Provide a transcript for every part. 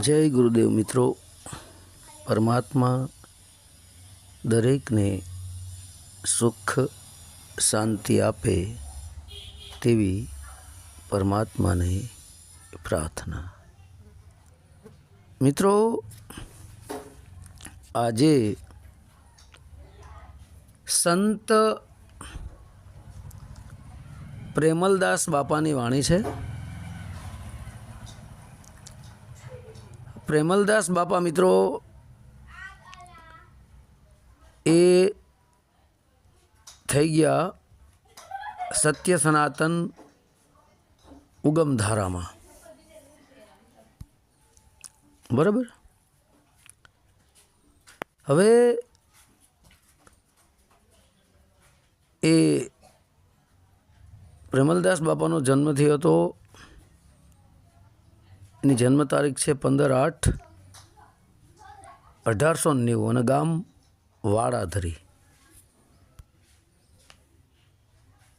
જય ગુરુદેવ મિત્રો. પરમાત્મા દરેકને સુખ, શાંતિ આપે તેવી પરમાત્માને પ્રાર્થના. મિત્રો, આજે સંત પ્રેમલદાસ બાપાની વાણી છે. પ્રેમલદાસ બાપા મિત્રો, એ થઈ ગયા સત્ય સનાતન ઉગમધારામાં. બરાબર? હવે એ પ્રેમલદાસ બાપાનો જન્મ થયો હતો એની જન્મ તારીખ છે પંદર આઠ અઢારસો નેવું અને ગામ વાડાધરી.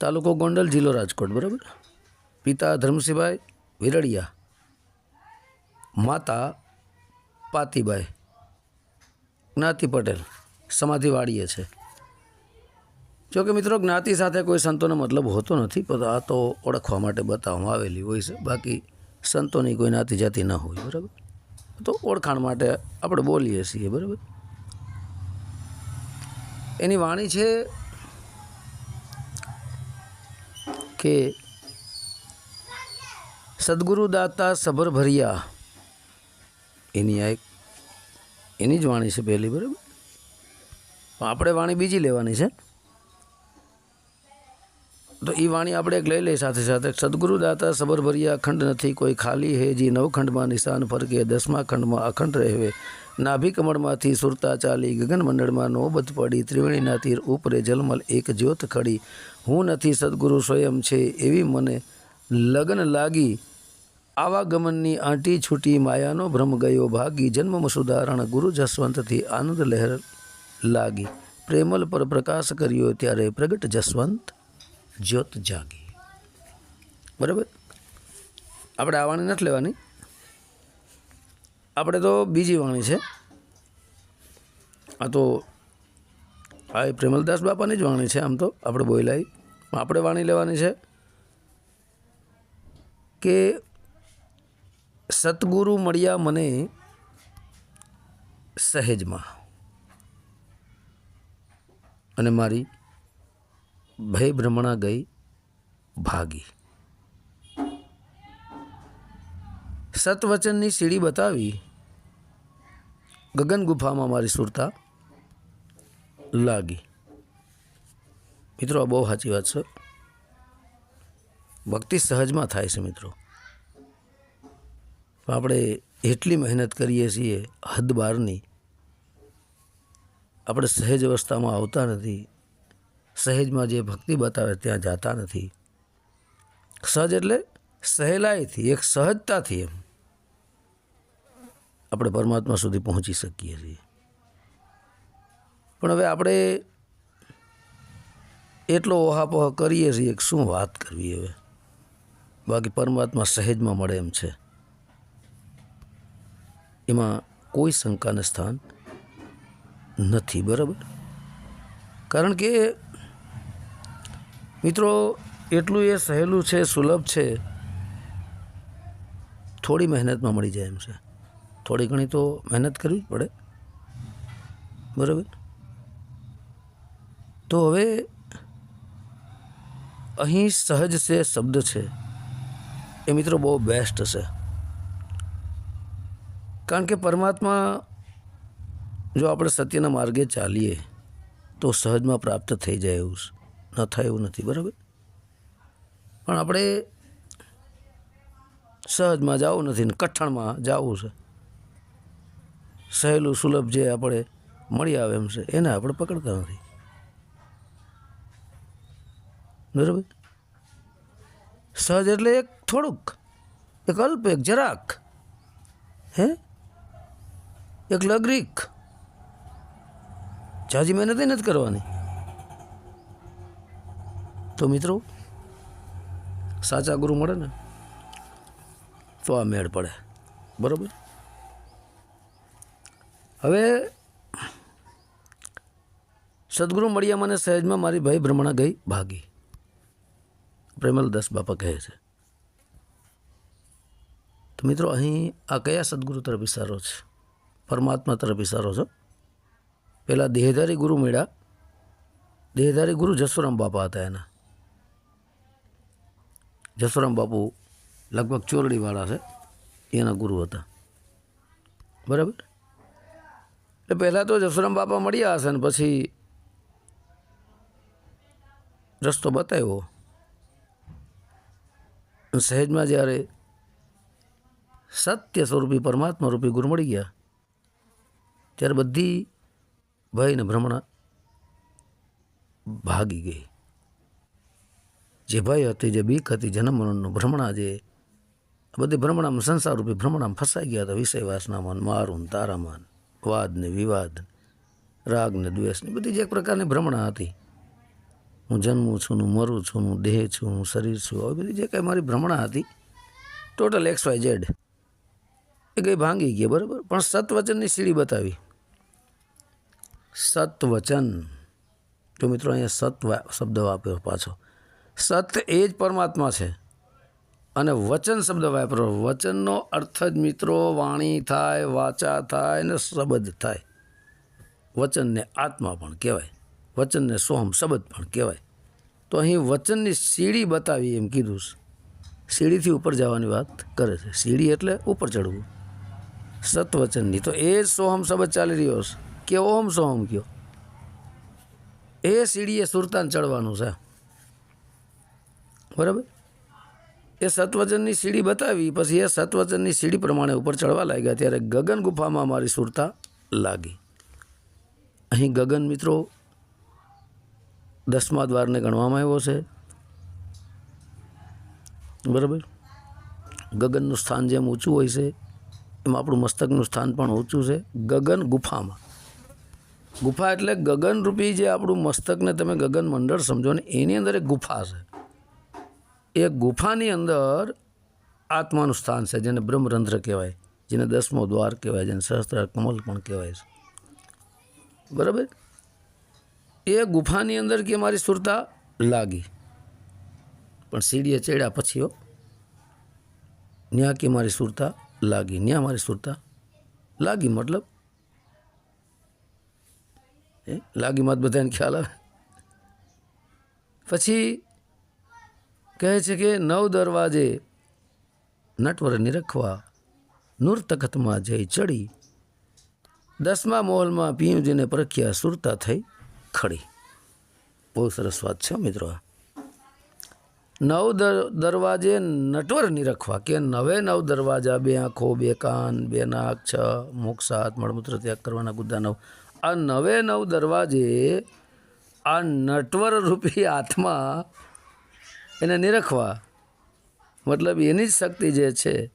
તાલુકો ગોંડલ, જિલ્લો રાજકોટ, બરાબર? પિતા ધર્મસિંહભાઈ વિરડિયા માતા પાતીબાઈ, જ્ઞાતિ પટેલ સમાધિવાળીએ છે. જો કે મિત્રો, જ્ઞાતિ સાથે કોઈ સંતોનો મતલબ હોતો નથી, પણ આ તો ઓળખવા માટે બતાવવામાં આવેલી હોય છે. બાકી સંતોની કોઈ નાતી જાતિ ન હોય, બરાબર? તો ઓળખાણ માટે આપણે બોલીએ છીએ, બરાબર? એની વાણી છે કે સદગુરુ દાતા સબર ભર્યા. એની આ એક, એની જ વાણી છે પહેલી, બરાબર? આપણે વાણી બીજી લેવાની છે. તો એ વાણી આપણે એક લઈ લઈએ સાથે સાથે. સદગુરુ દાતા સબરભર્યા અખંડ નથી, કોઈ ખાલી હે જી નવ ખંડમાં નિશાન ફરકે, દસમા ખંડમાં અખંડ રહેવે. નાભી કમળમાંથી સુરતા ચાલી, ગગન મંડળમાં નોબત પડી, ત્રિવેણીના તીર ઉપરે જલમલ એક જ્યોત ખડી. હું નથી સદગુરુ સ્વયં છે એવી મને લગ્ન લાગી. આવાગમનની આંટી છૂટી, માયાનો ભ્રમ ગયો ભાગી. જન્મ સુધારણ ગુરુ જસવંતથી આનંદ લહેર લાગી. પ્રેમલ પર પ્રકાશ કર્યો ત્યારે પ્રગટ જસવંત જ્યોત જાગી. બરાબર? આપણે આ વાણી નથી લેવાની. આપણે તો બીજી વાણી છે. આ તો આ એ પ્રેમલદાસ બાપાની જ વાણી છે આમ તો, આપણે બોલાઈ આપણે વાણી લેવાની છે કે સતગુરુ મળ્યા મને સહેજમાં. અને મારી ભય ભ્રમણા ગઈ ભાગી. સતવચનની સીડી બતાવી ગગન ગુફામાં મારી સુરતા લાગી. મિત્રો, આ બહુ સાચી વાત છે. ભક્તિ સહજમાં થાય છે મિત્રો. આપણે એટલી મહેનત કરીએ છીએ હદ બહારની આપણે સહેજ અવસ્થામાં આવતા નથી. સહેજમાં જે ભક્તિ બતાવે ત્યાં જાતા નથી. સહજ એટલે સહેલાઈથી, એક સહજતાથી એમ આપણે પરમાત્મા સુધી પહોંચી શકીએ છીએ. પણ હવે આપણે એટલો ઓહાપોહ કરીએ છીએ કે શું વાત કરવી હવે? બાકી પરમાત્મા સહેજમાં મળે એમ છે. એમાં કોઈ શંકાને સ્થાન નથી, બરાબર? કારણ કે મિત્રો, એટલું એ સહેલું છે, સુલભ છે. થોડી મહેનતમાં મળી જાય એમ છે. થોડી ઘણી તો મહેનત કરવી જ પડે. બરાબર? તો હવે અહીં સહજ છે, શબ્દ છે. એ મિત્રો બહુ બેસ્ટ છે. કારણ કે પરમાત્મા જો આપણે સત્યના માર્ગે ચાલીએ, તો સહજમાં પ્રાપ્ત થઈ જાય એવું છે. ન થાય એવું નથી, બરાબર? પણ આપણે સહજમાં જવું નથી ને કઠણમાં જવું છે. સહેલું સુલભ જે આપણે મળી આવે એમ છે, એને આપણે પકડતા નથી. બરાબર? સહજ એટલે એક થોડુંક, એક અલ્પ, એક જરાક, હે? એક લગરીક. જાજી મહેનત નથી કરવાની. તો મિત્રો, સાચા ગુરુ મળે ને, તો આ મેળ પડે. બરાબર? હવે, સદગુરુ મળ્યા મને સહેજમાં મારી ભાઈ ભ્રમણા ગઈ ભાગી. પ્રેમલ દસ બાપા કહે છે. તો મિત્રો, અહીં આ કયા સદગુરુ તરફ ઇશારો છે? પરમાત્મા તરફ ઇશારો છે. પહેલાં દેહધારી ગુરુ મળ્યા. દેહધારી ગુરુ જસુરામ બાપા હતા એના. જસુરામ બાપુ લગભગ ચોરડીવાળા છે, એના ગુરુ હતા. બરાબર? એટલે પહેલાં તો જસરામ બાપા મળ્યા હશે ને પછી રસ્તો બતાવ્યો. સહેજમાં જ્યારે સત્ય સ્વરૂપી પરમાત્મા રૂપી ગુરુ મળી ગયા, ત્યારે બધી ભયને ભ્રમણા ભાગી ગઈ. જે ભય હતી, જે બીક હતી જન્મ મરણનું ભ્રમણા જે બધી ભ્રમણામાં સંસાર રૂપી ભ્રમણામાં ફસાઈ ગયા હતા વિષય વાસનામાં મારું તારામાન, વાદ ને વિવાદ, રાગ ને દ્વેષ ને બધી જે એક પ્રકારની ભ્રમણા હતી. હું જન્મું છું, હું મરું છું, હું દેહ છું, હું શરીર છું, આવી બધી જે કાંઈ મારી ભ્રમણા હતી, ટોટલ એક્સ વાય ઝેડ. એ કંઈ ભાંગી ગઈ બરાબર? પણ સત્વચનની સીડી બતાવી. સત્વચન. તો મિત્રો અહીંયા સત્વ શબ્દ વાપર્યો પાછો. સત એ જ પરમાત્મા છે. અને વચન શબ્દ વાપરો. વચનનો અર્થ જ મિત્રો, વાણી થાય, વાચા થાય ને શબ્દ થાય. વચનને આત્મા પણ કહેવાય. વચનને સોહમ શબ્દ પણ કહેવાય. તો અહીં વચનની સીડી બતાવી એમ કીધું. સીડીથી ઉપર જવાની વાત કરે છે. સીડી એટલે ઉપર ચડવું. સતવચનની. તો એ જ સોહમ શબ્દ ચાલી રહ્યો છે. કે ઓમ સોહમ કયો? એ સીડીએ સુરતાન ચડવાનું છે. બરાબર? એ સત્વચનની સીડી બતાવી, પછી એ સત્વચનની સીડી પ્રમાણે ઉપર ચડવા લાગ્યા. ત્યારે ગગન ગુફામાં મારી સુરતા લાગી. અહીં ગગન મિત્રો દસમા દ્વારને ગણવામાં આવ્યો છે. બરાબર? ગગનનું સ્થાન જેમ ઊંચું હોય છે, એમાં આપણું મસ્તકનું સ્થાન પણ ઊંચું છે. ગગન ગુફામાં. ગુફા એટલે ગગનરૂપી જે આપણું મસ્તકને તમે ગગન મંડળ સમજો ને, એની અંદર એક ગુફા છે. એ ગુફાની અંદર આત્માનું સ્થાન છે, જેને બ્રહ્મરંધ્ર કહેવાય, જેને દસમો દ્વાર કહેવાય, જેને સહસ્ત્ર કમલ પણ કહેવાય છે. બરાબર? એ ગુફાની અંદર કે મારી સુરતા લાગી. પણ સીડીએ ચડ્યા પછી ન્યા કે મારી સુરતા લાગી, ન્યા મારી સુરતા લાગી, મતલબ? એ લાગી મત બધાને ખ્યાલ આવે? પછી કહે છે કે નવ દરવાજે નટવર નિરખવા નૂરતખતમાં જઈ ચડી. દસમા મોહલમાં પિયુજીને પ્રખ્યા સુરતા થઈ ખડી. બહુ સરસ વાત છે મિત્રો. નવ દરવાજે નટવર નિરખવા કે નવે નવ દરવાજા, બે આંખો, બે કાન, બે નાક, છ, મુખ, સાત, મળમૂત્ર ત્યાગ કરવાના ગુદ્દા નવ. આ નવે નવ દરવાજે આ નટવર રૂપી આત્મા એને નિરખવા. મતલબ એની જ શક્તિ જે છે,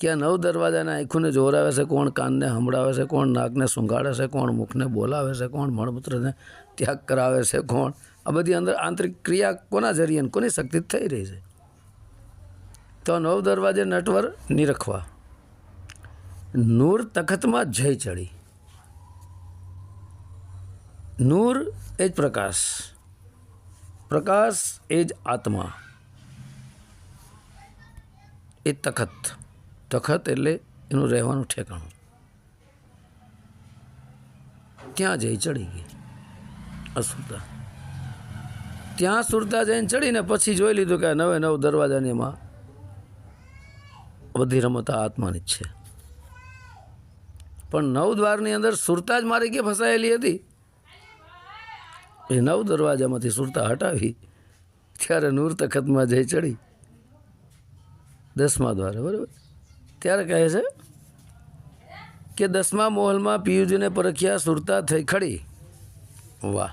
કે આ નવ દરવાજાના આંખોને જોરાવે છે, કોણ કાનને સંભળાવે છે, કોણ નાકને સૂંઘાડે છે, કોણ મુખને બોલાવે છે, કોણ મળમૂત્રને ત્યાગ કરાવે છે, કોણ. આ બધી અંદર આંતરિક ક્રિયા કોના જરીએ કોની શક્તિ થઈ રહી છે? તો નવ દરવાજે નટવર નિરખવા. નૂર તખતમાં જય ચડી. નૂર એ જ પ્રકાશ. પ્રકાશ એ જ આત્મા. એ તખત. તખત એટલે એનું રહેવાનું ઠેકાણું. ત્યાં જઈ ચડી ગઈ? અસુરતા ત્યાં સુરતા જઈને ચડીને પછી જોઈ લીધું કે નવે નવ દરવાજાની એમાં બધી રમતા આત્માની જ છે. પણ નવ દ્વારની અંદર સુરતા જ મારી કે ફસાયેલી હતી? એ નવ દરવાજામાંથી સુરતા હટાવી ત્યારે નૂર તખતમાં જઈ ચડી. દસમા દ્વારે, બરાબર? ત્યારે કહે છે કે દસમા મોહલમાં પિયુજીને પરખ્યા સુરતા થઈ ખડી. વાહ.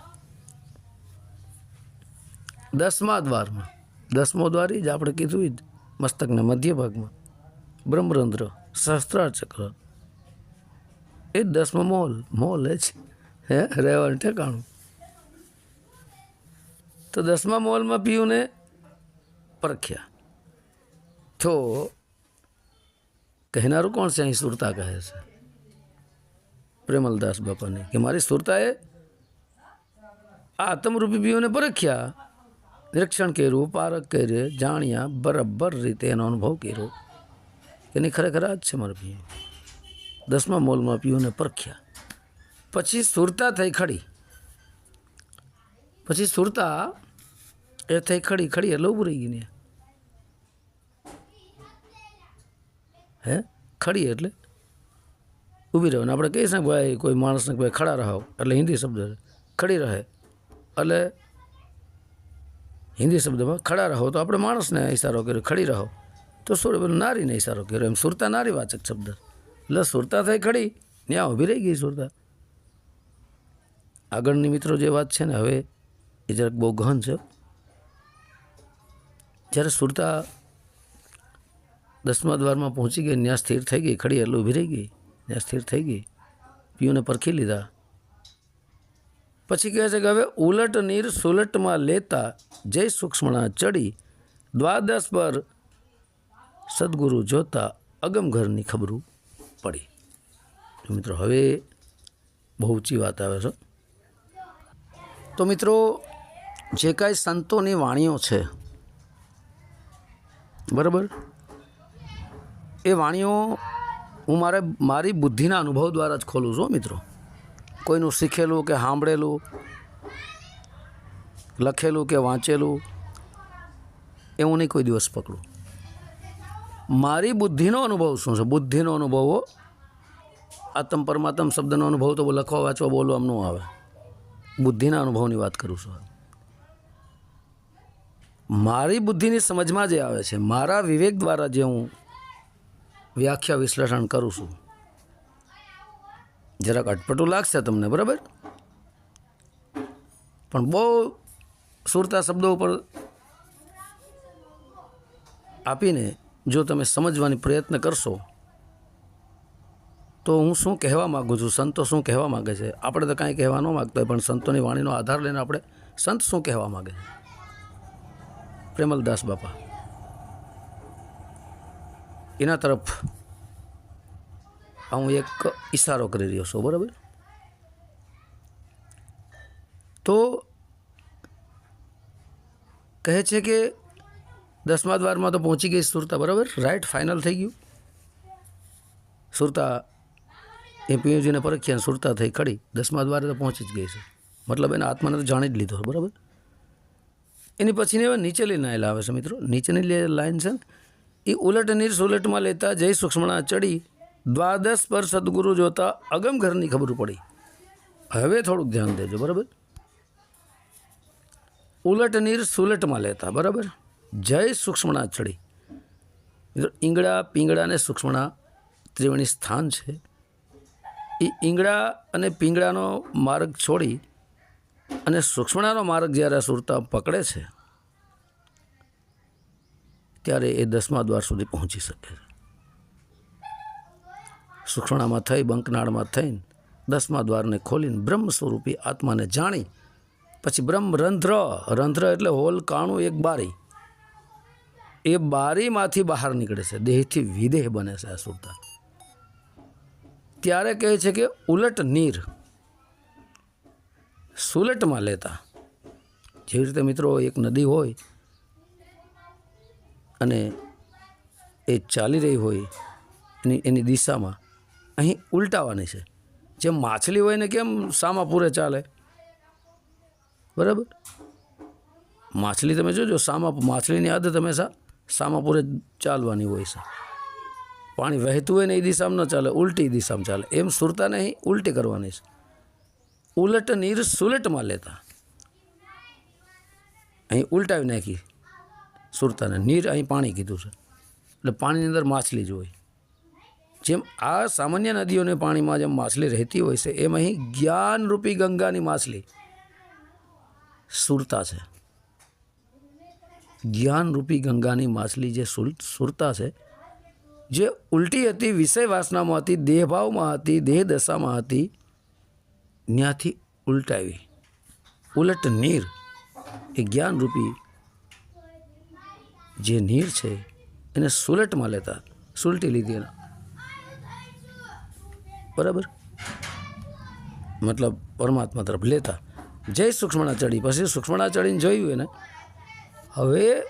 દસમા દ્વારમાં. દસમો દ્વાર જ આપણે કીધું જ મસ્તકના મધ્ય ભાગમાં બ્રહ્મરંધ્ર સહસ્ત્રાર ચક્ર એ દસમો મોલ મોલ એ જ. હે, રહેવાનું ઠેકાણું. તો દસમા મોલમાં પીયુને પરખ્યા. તો કહેનારું કોણ છે અહીં સુરતા કહે છે? પ્રેમલદાસ બાપાને કે મારી સુરતાએ આ આત્મરૂપી પીઓને પરખ્યા. નિરીક્ષણ કર્યું પારક કર્યું, જાણ્યા, બરાબર રીતે એનો અનુભવ કર્યો. એની ખરેખર આ જ છે મારા પીઓ દસમા મોલમાં પીઓને પરખ્યા. પછી સુરતા થઈ ખડી. પછી સુરતા એ થઈ ખડી ખડી એટલે ઊભી રહી ગઈ ને. હે? ખડી એટલે? ઊભી રહો ને. આપણે કહીએ ને, ભાઈ, કોઈ માણસને ભાઈ ખડા રહો. એટલે હિન્દી શબ્દ ખડી રહે. એટલે હિન્દી શબ્દમાં ખડા રહો તો આપણે માણસને ઇશારો કર્યો, ખડી રહો. તો સુર નારીને ઇશારો કર્યો. એમ સુરતા નારી વાચક શબ્દ. એટલે સુરતા થઈ ખડી ત્યાં ઊભી રહી ગઈ સુરતા. આગળની મિત્રો જે વાત છે ને, હવે એ જરાક બહુ ગહન છે. જ્યારે સુરતા દસમા દ્વારમાં પહોંચી ગઈ ત્યાં સ્થિર થઈ ગઈ, ખડી એટલે ઊભી રહી ગઈ ત્યાં સ્થિર થઈ ગઈ, પીઓને પરખી લીધા. પછી કહે છે કે હવે ઉલટ નીર સુલટમાં લેતા જય સૂક્ષ્મણા ચડી, દ્વાદશ પર સદગુરુ જોતા અગમઘરની ખબરું પડી. મિત્રો, હવે બહુ ઊંચી વાત આવે છે. તો મિત્રો, જે કાંઈ સંતોની વાણીઓ છે બરાબર? એ વાણીઓ હું મારે, મારી બુદ્ધિના અનુભવ દ્વારા જ ખોલું છું મિત્રો. કોઈનું શીખેલું કે સાંભળેલું, લખેલું કે વાંચેલું એ હું નહીં કોઈ દિવસ પકડું. મારી બુદ્ધિનો અનુભવ શું છે? બુદ્ધિનો અનુભવ, આત્મ પરમાત્મ શબ્દનો અનુભવ તો લખવા વાંચવા બોલવામાં ન આવે. બુદ્ધિના અનુભવની વાત કરું છું. મારી બુદ્ધિની સમજમાં જે આવે છે, મારા વિવેક દ્વારા જે હું વ્યાખ્યા વિશ્લેષણ કરું છું, જરાક અટપટું લાગશે તમને, બરાબર? પણ બહુ સુરતા શબ્દો ઉપર આપીને જો તમે સમજવાની પ્રયત્ન કરશો, તો હું શું કહેવા માગું છું? સંતો શું કહેવા માગે છે? આપણે તો કાંઈ કહેવા ન માગતા હોય, પણ સંતોની વાણીનો આધાર લઈને આપણે સંત શું કહેવા માગે છે? પ્રેમલદાસ બાપા. એના તરફ હું એક ઇશારો કરી રહ્યો છું, બરાબર? તો કહે છે કે દસમા દ્વારમાં તો પહોંચી ગઈ સુરતા, બરાબર? રાઈટ, ફાઇનલ થઈ ગયું. સુરતા એ પીયુજીને પરખ્યા સુરતા થઈ ખડી. દસમા દ્વારે તો પહોંચી જ ગઈ છે. મતલબ એના આત્માને તો જાણી જ લીધો, બરાબર? એની પછીની હવે નીચેની લાઈન આવે છે મિત્રો. નીચેની લાઈન છે એ ઉલટ નીર સુલટમાં લેતા જય સૂક્ષ્મણા ચડી. દ્વાદશ પર સદગુરુ જોતા અગમ ઘરની ખબર પડી. હવે થોડુંક ધ્યાન દેજો, બરાબર? ઉલટ નીર સુલટમાં લેતા, બરાબર? જય સૂક્ષ્મણા ચડી. મિત્રો ઈંગડા પિંગળા અને સૂક્ષ્મણા ત્રિવેણી સ્થાન છે. એ ઈંગડા અને પિંગળાનો માર્ગ છોડી અને સૂક્ષ્મણાનો માર્ગ જ્યારે સુરતા પકડે છે, ત્યારે એ દસમા દ્વાર સુધી પહોંચી શકે છે. સૂક્ષ્મણામાં થઈ, બંકનાળમાં થઈને દસમા દ્વારને ખોલીને બ્રહ્મ સ્વરૂપી આત્માને જાણી, પછી બ્રહ્મ રંધ્ર રંધ્ર એટલે હોલ, કાણું, એક બારી. એ બારીમાંથી બહાર નીકળે છે, દેહથી વિદેહ બને છે આ સુરતા. ત્યારે કહે છે કે ઉલટ નીર. સુલટમાં લેતા. જેવી રીતે મિત્રો એક નદી હોય અને એ ચાલી રહી હોય એની એની દિશામાં અહીં ઉલટાવાની છે. જેમ માછલી હોય ને કેમ સામા પૂરે ચાલે? બરાબર? માછલી તમે જોજો સામા માછલીની આદત હંમેશા સામા પૂરે ચાલવાની હોય છે. પાણી વહેતું હોય ને એ દિશામાં ન ચાલે, ઉલટી દિશામાં ચાલે. એમ સુરતાને અહીં ઉલટી કરવાની છે. ઉલટ નીર સુલટમાં લેતા. અહીં ઉલટાવી નાખી. સુરતાને નીર અહીં પાણી કીધું છે. એટલે પાણીની અંદર માછલી જ હોય. જેમ આ સામાન્ય નદીઓને પાણીમાં જેમ માછલી રહેતી હોય છે, એમ અહીં જ્ઞાનરૂપી ગંગાની માછલી સુરતા છે. જ્ઞાનરૂપી ગંગાની માછલી જે સુરતા છે, જે ઉલટી હતી વિષય વાસનામાં હતી, દેહભાવમાં હતી દેહ દશામાં હતી ત્યાંથી ઉલટાવી. ઉલટ નીર એ જ્ઞાનરૂપી જે નીર છે, એને સુલટમાં લેતા, સુલટી લીધી એના. બરાબર? મતલબ પરમાત્મા તરફ લેતા. જય સૂક્ષ્મણા ચડી, પછી સૂક્ષ્મણા ચડીને જોયું એને. હવે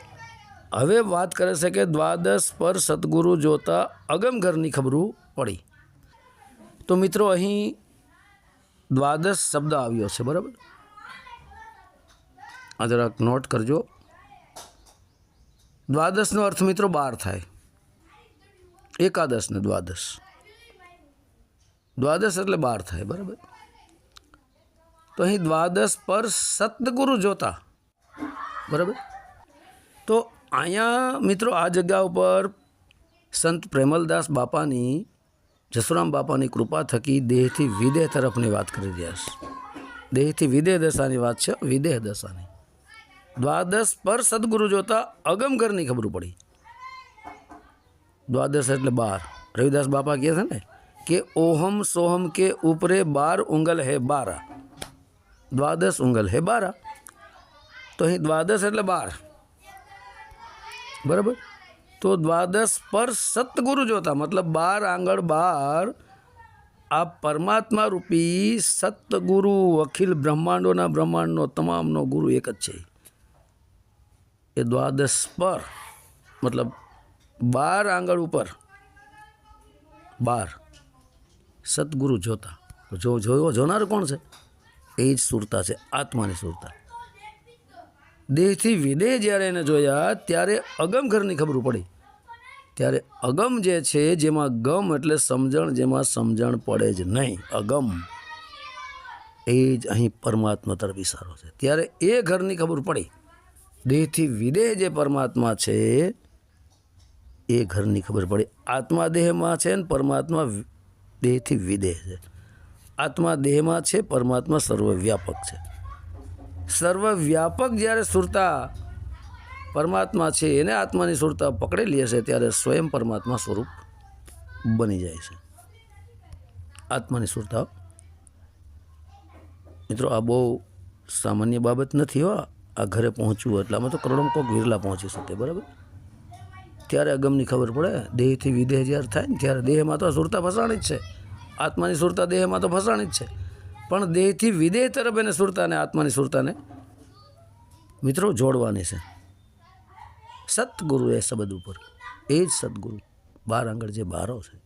હવે વાત કરે છે કે દ્વાદશ પર સદગુરુ જોતા અગમ ઘરની ખબરું પડી. તો મિત્રો, અહીં દ્વાદશ શબ્દ આવ્યો છે, બરાબર? આ જરાક નોટ કરજો. દ્વાદશનો અર્થ મિત્રો બાર થાય. એકાદશ ને દ્વાદશ. દ્વાદશ એટલે બાર થાય, બરાબર? તો અહીં દ્વાદશ પર સતગુરુ જોતા. બરાબર? તો અહીંયા મિત્રો આ જગ્યા ઉપર સંત પ્રેમલદાસ બાપાની જસુરામ બાપાની કૃપા થકી દેહથી વિદેહ તરફની વાત કરી રહ્યા છે દેહથી વિદેહ દશાની વાત છે વિદેહ દશાની દ્વાદશ પર સદગુરુ જોતા અગમગરની ખબર પડી દ્વાદશ એટલે બાર રવિદાસ બાપા કહે છે ને કે ઓહમ સોહમ કે ઉપરે બાર ઉંગલ હે બારા દ્વાદશ ઉંગલ હે બારા તો અહીં દ્વાદશ એટલે બાર બરાબર તો દ્વાદશ પર સતગુરુ જોતા, મતલબ બાર આંગળ બાર, આ પરમાત્મા રૂપી સતગુરુ અખિલ બ્રહ્માંડોના બ્રહ્માંડનો તમામનો ગુરુ એક જ છે. એ દ્વાદશ પર, મતલબ બાર આંગળ ઉપર, બાર સતગુરુ જોતા. જો જોયો, જોનાર કોણ છે? એ જ સુરતા છે, આત્માની સુરતા. દેહથી વિદેહ જ્યારે એને જોયા, ત્યારે અગમ ઘરની ખબર પડી. ત્યારે અગમ જે છે, જેમાં ગમ એટલે સમજણ, જેમાં સમજણ પડે જ નહીં. અગમ. એ જ અહીં પરમાત્મા તરફ ઇશારો છે. ત્યારે એ ઘરની ખબર પડી. દેહથી વિદેહ જે પરમાત્મા છે, એ ઘરની ખબર પડી. આત્મા દેહમાં છે ને પરમાત્મા દેહથી વિદેહ છે. આત્મા દેહમાં છે, પરમાત્મા સર્વવ્યાપક છે. સર્વવ્યાપક જ્યારે સુરતા પરમાત્મા છે, એને આત્માની સુરતા પકડેલી હશે ત્યારે સ્વયં પરમાત્મા સ્વરૂપ બની જાય છે. આત્માની સુરતા. મિત્રો, આ બહુ સામાન્ય બાબત નથી હો, આ ઘરે પહોંચવું એટલામાં તો કરોડો કોક વિરલા પહોંચી શકે, બરાબર? ત્યારે અગમની ખબર પડે, દેહથી વિદેહ જ્યારે થાય ને ત્યારે દેહમાં તો સુરતા ફસાણી જ છે. આત્માની સુરતા દેહમાં તો ફસાણી જ છે. પણ દેહથી વિદેહ તરફ એને સુરતાને, આત્માની સુરતાને મિત્રો જોડવાની છે. સતગુરુ એ શબ્દ ઉપર. એ જ સદગુરુ બાર આંગળ જે બારો છે.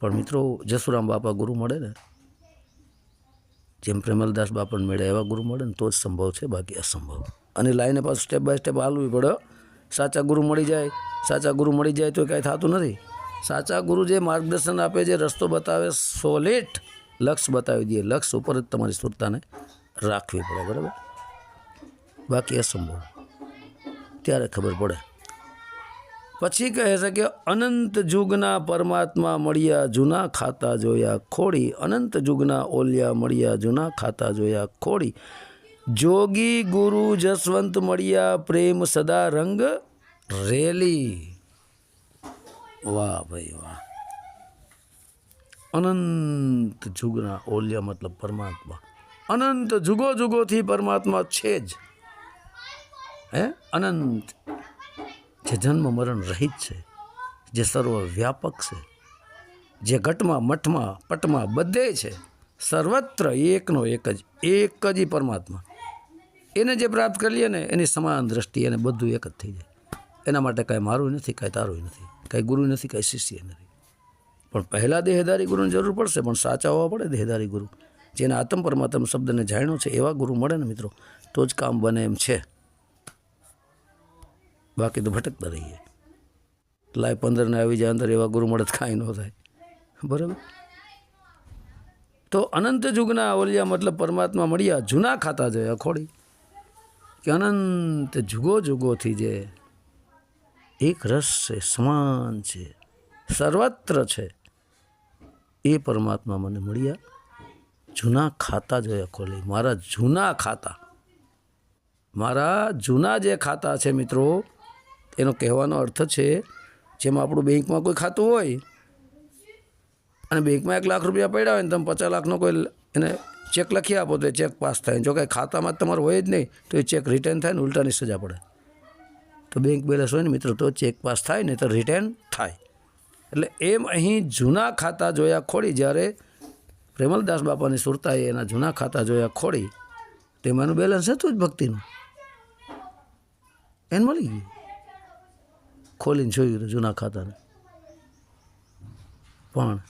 પણ મિત્રો, જસુરામ બાપા ગુરુ મળે ને, જેમ પ્રેમલદાસ બાપાને મળે એવા ગુરુ મળે ને, તો જ સંભવ છે, બાકી અસંભવ. અને લાઈને પાછું સ્ટેપ બાય સ્ટેપ હાલવી પડે સાચા ગુરુ મળી જાય, સાચા ગુરુ મળી જાય તો કાંઈ થતું નથી. સાચા ગુરુ જે માર્ગદર્શન આપે, જે રસ્તો બતાવે સોલેટ લક્ષ બતાવી દે. લક્ષ ઉપર જ તમારી સુરતાને રાખવી પડે, બરાબર? બાકી અસંભવ. ત્યારે ખબર પડે. પછી કહે છે કે અનંત જુગના પરમાત્મા મળ્યા જૂના ખાતા જોયા ખોડી અનંત જુગના ઓલિયા મળ્યા જૂના ખાતા જોયા ખોડી જોગી ગુરુ જસવંત મળ્યા પ્રેમ સદા રંગ રેલી. વાહ ભાઈ વાહ. અનંત જુગના ઓલિયા મતલબ પરમાત્મા. અનંત જુગો જુગોથી પરમાત્મા છે જ. હે? અનંત જે જન્મ મરણ રહિત છે, જે સર્વવ્યાપક છે, જે ઘટમાં, મઠમાં, પટમાં બધે છે, સર્વત્ર એકનો એક જ એક જ પરમાત્મા. એને જે પ્રાપ્ત કરી લઈએ ને, એની સમાન દ્રષ્ટિ એને બધું એક જ થઈ જાય. એના માટે કાંઈ મારું નથી, કાંઈ તારું નથી, કાંઈ ગુરુ નથી, કાંઈ શિષ્ય નથી. પણ પહેલાં દેહદારી ગુરુની જરૂર પડશે, પણ સાચા હોવા પડે દેહદારી ગુરુ. જેને આત્મ પરમાત્મ શબ્દને જાણ્યો છે, એવા ગુરુ મળે ને મિત્રો, તો જ કામ બને એમ છે. બાકી તો ભટકતા રહીએ. લાય પંદરને આવી જાય, અંદર એવા ગુરુ મળે તો કાંઈ ન થાય. બરાબર? તો અનંત જુગના ઓલિયા મતલબ પરમાત્મા મળ્યા, જૂના ખાતા જોઈએ અખોડી. કે અનંત જુગો જુગોથી જે એક રસ છે, સમાન છે, સર્વત્ર છે, એ પરમાત્મા મને મળ્યા. જૂના ખાતા જોઈએ અખોડી. મારા જૂના ખાતા. મારા જૂના જે ખાતા છે મિત્રો એનો કહેવાનો અર્થ છે, જેમ આપણું બેંકમાં કોઈ ખાતું હોય અને બેંકમાં એક લાખ રૂપિયા પડ્યા હોય ને તમે પચાસ લાખનો કોઈ એને ચેક લખી આપો તો એ ચેક પાસ થાય. જો કાંઈ ખાતામાં તમારું હોય જ નહીં, તો એ ચેક રિટર્ન થાય ને ઉલટાની સજા પડે. તો બેંક બેલેન્સ હોય ને મિત્રો, તો ચેક પાસ થાય ને તો રિટર્ન થાય. એટલે એમ અહીં જૂના ખાતા જોયા ખોડી, જ્યારે પ્રેમલદાસ બાપાની સુરતાએ એના જૂના ખાતા જોયા ખોડી, તેમાંનું બેલેન્સ હતું જ ભક્તિનું. એને મળી ગયું. ખોલીને જોયું જૂના ખાતાને. પણ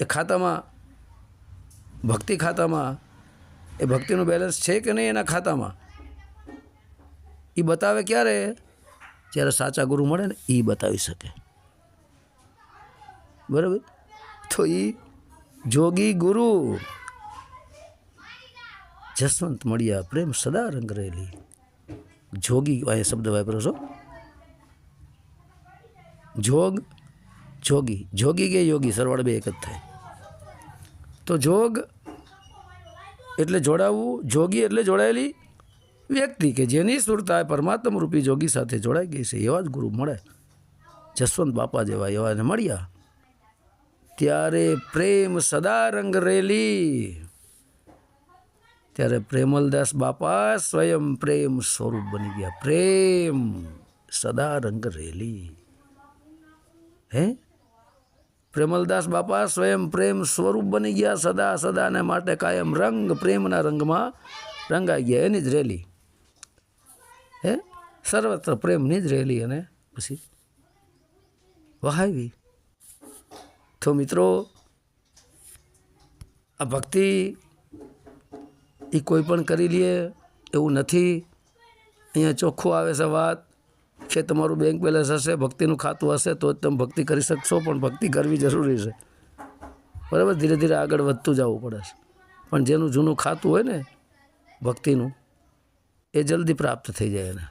એ ખાતામાં, ભક્તિ ખાતામાં, એ ભક્તિનું બેલેન્સ છે કે નહીં એના ખાતામાં? એ બતાવે ક્યારે? જ્યારે સાચા ગુરુ મળે ને એ બતાવી શકે. બરાબર? તો એ જોગી ગુરુ. જસવંત મળ્યા, પ્રેમ સદા રંગ રહેલી. જોગી અહીંયા શબ્દ વાપરો છો? જોગ, જોગી. જોગી કે યોગી? સરવાળ બે એક જ થાય. તો જોગ એટલે જોડાવવું, જોગી એટલે જોડાયેલી વ્યક્તિ કે જેની સુરતા પરમાત્મ રૂપી જોગી સાથે જોડાઈ ગઈ છે. એવા જ ગુરુ મળે. જસવંત બાપા જેવા એવા એને મળ્યા. ત્યારે પ્રેમ સદા રંગ રેલી. ત્યારે પ્રેમલદાસ બાપા સ્વયં પ્રેમ સ્વરૂપ બની ગયા. પ્રેમ સદા રંગ રેલી. હે? પ્રેમલદાસ બાપા સ્વયં પ્રેમ સ્વરૂપ બની ગયા, સદા સદાને માટે કાયમ રંગ પ્રેમના રંગમાં રંગાઈ ગયા. એની જ રેલી. હે? સર્વત્ર પ્રેમની જ રેલી અને પછી વહાવી. તો મિત્રો, આ ભક્તિ એ કોઈ પણ કરી લઈએ એવું નથી. અહીંયા ચોખ્ખું આવે છે વાત. કે તમારું બેંક બેલેન્સ હશે, ભક્તિનું ખાતું હશે, તો જ તમે ભક્તિ કરી શકશો, પણ ભક્તિ કરવી જરૂરી છે. બરાબર? ધીરે ધીરે આગળ વધતું જવું પડે છે. પણ જેનું જૂનું ખાતું હોય ને, ભક્તિનું, એ જલ્દી પ્રાપ્ત થઈ જાય એને.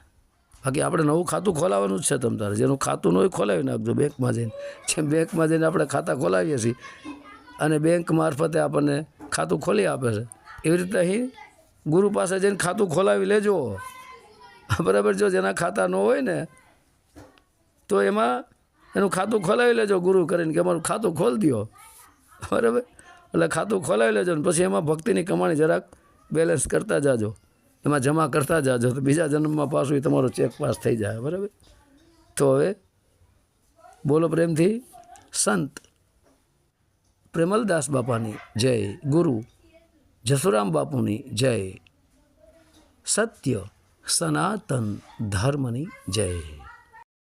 બાકી આપણે નવું ખાતું ખોલાવવાનું જ છે તમ તારે. જેનું ખાતું ન હોય, ખોલાવી નાખજો બેંકમાં જઈને. જેમ બેંકમાં જઈને આપણે ખાતા ખોલાવીએ છીએ, અને બેંક મારફતે આપણને ખાતું ખોલી આપે છે. એવી રીતે અહીં ગુરુ પાસે જઈને ખાતું ખોલાવી લેજો. બરાબર જો જેના ખાતા ન હોય ને, તો એમાં એનું ખાતું ખોલાવી લેજો ગુરુ કરીને કે અમારું ખાતું ખોલ દો બરાબર? એટલે ખાતું ખોલાવી લેજો ને પછી એમાં ભક્તિની કમાણી જરાક બેલેન્સ કરતા જાજો. એમાં જમા કરતા જાજો. તો બીજા જન્મમાં પાછું તમારો ચેક પાસ થઈ જાય. બરાબર? તો હવે બોલો પ્રેમથી. સંત પ્રેમલદાસ બાપાની જય. ગુરુ જસુરામ બાપુની જય. સત્ય. સનાતન ધર્મની જય.